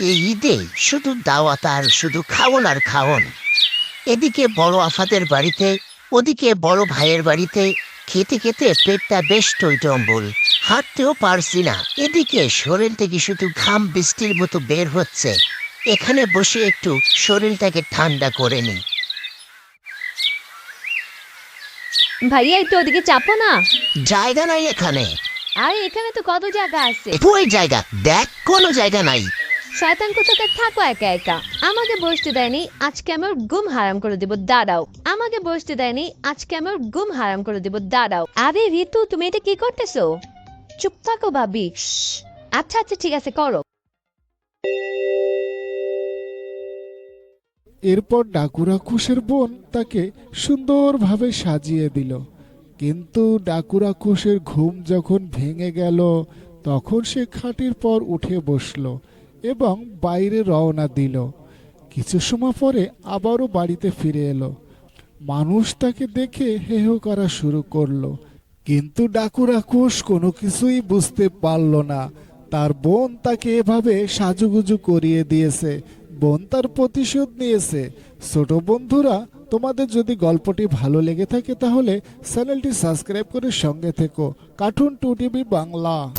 এই ঈদে শুধু দাওয়াত আর শুধু খাওন আর খাওন। এদিকে বড় আফাদের বাড়িতে ওদিকে বড় ভাইয়ের বাড়িতে খেতে খেতে পেটটা বেশ টইটম্বল। হাঁটতেও পারছি না। এদিকে শরীর থেকে শুধু ঘাম বৃষ্টির মতো বের হচ্ছে। এখানে বসে একটু শরীরটাকে ঠান্ডা করে নি ভাইয়া একটু ওদিকে চাপো না। জায়গা নাই এখানে। আরে এখানে তো কত জায়গা আছে? ওই জায়গা? দেখ কোনো জায়গা নাই। শয়তান কোথাকে থাকো? একা একা। আমাকে বসতে দেয়নি, আজকে আমার গুম হারাম করে দিব, দাঁড়াও। আমাকে বসতে দেয়নি, আজকে আমার গুম হারাম করে দিব, দাঁড়াও। আরে ঋতু, তুমি এটা কি করতেছো? চুপ থাকো ভাবি। আচ্ছা আচ্ছা ঠিক আছে, করো। এরপর ডাকুরাকুশের বোন তাকে সুন্দরভাবে সাজিয়ে দিল। কিন্তু ডাকুরাকুশের ঘুম যখন ভেঙে গেল, তখন সে খাটির পর উঠে বসল। এবং বাইরে রওনা দিল। কিছু সময় পরে আবারও বাড়িতে ফিরে এলো। মানুষ তাকে দেখে হেহ করা শুরু করল। কিন্তু ডাকুরা ডাকুরাকুশ কোনো কিছুই বুঝতে পারল না। তার বোন তাকে এভাবে সাজুগুজু করিয়ে দিয়েছে। বোন তার প্রতিশোধ নিয়েছে। ছোট বন্ধুরা, তোমাদের যদি গল্পটি ভালো লেগে থাকে তাহলে চ্যানেলটি সাবস্ক্রাইব করে সঙ্গে থেকো। Cartoon to TV Bangla.